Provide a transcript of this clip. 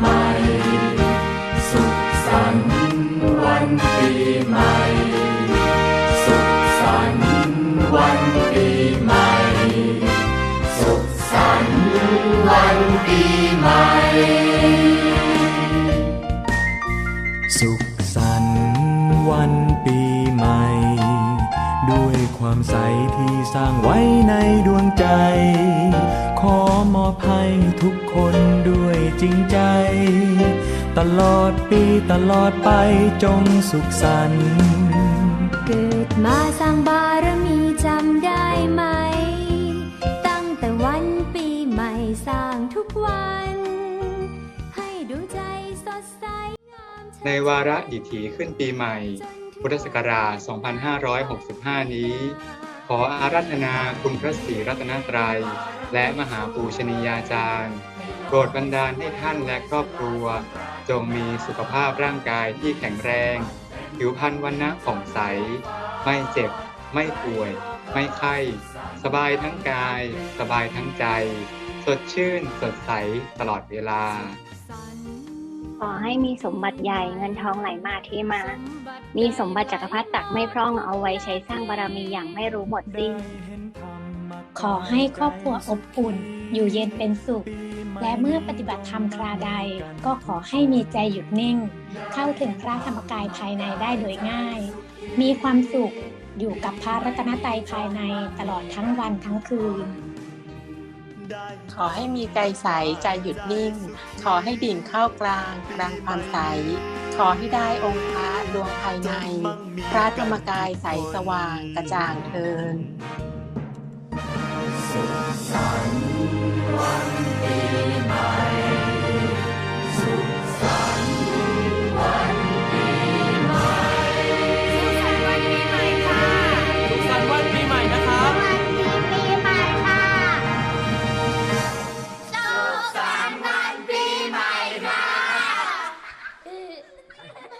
ใหม่ สุขสันต์วันปีใหม่ สุขสันต์วันปีใหม่ สุขสันต์วันปีใหม่ สุขสันต์วันปีใหม่ ด้วยความใสที่สร้างไว้ในดวงใจ อมอบให้ทุกคนด้วยจริงใจ ตลอดปีตลอดไปจงสุขสันต์เกิดมาสร้างบารมีจำได้ไหม ตั้งแต่วันปีใหม่สร้างทุกวัน ให้ดวงใจสดใสงามในวาระดิถีขึ้นปีใหม่ พุทธศักราช 2565 นี้ข ออาราธนาคุณพระศรีรัตนตรัย และมหาปูชนียาจารย์โปรดบันดาลให้ท่านและครอบครัว จงมีสุขภาพร่างกายที่แข็งแรง ผิวพรรณวันนะผ่องใส ไม่เจ็บ ไม่ป่วย ไม่ไข้ สบายทั้งกาย สบายทั้งใจ สดชื่น สดใสตลอดเวลา ขอให้มีสมบัติใหญ่เงินทองไหลมาเที่มา มีสมบัติจักรพรรดิตักไม่พร่องเอาไว้ใช้สร้างบารมีอย่างไม่รู้หมดสิ้น ขอให้ครอบครัวอบอุ่น อยู่เย็นเป็นสุข และเมื่อปฏิบัติธรรมคราใด ก็ขอให้มีใจหยุดนิ่ง เข้าถึงพระธรรมกายภายในได้โดยง่าย มีความสุขอยู่กับพระรัตนตรัยภายในตลอดทั้งวันทั้งคืน ขอให้มีใจใสใจหยุดนิ่ง ขอให้ดิ่งเข้ากลางกลางความใส ขอให้ได้องค์พระดวงภายใน พระธรรมกายใสสว่างกระจ่างเทินสุขสันต์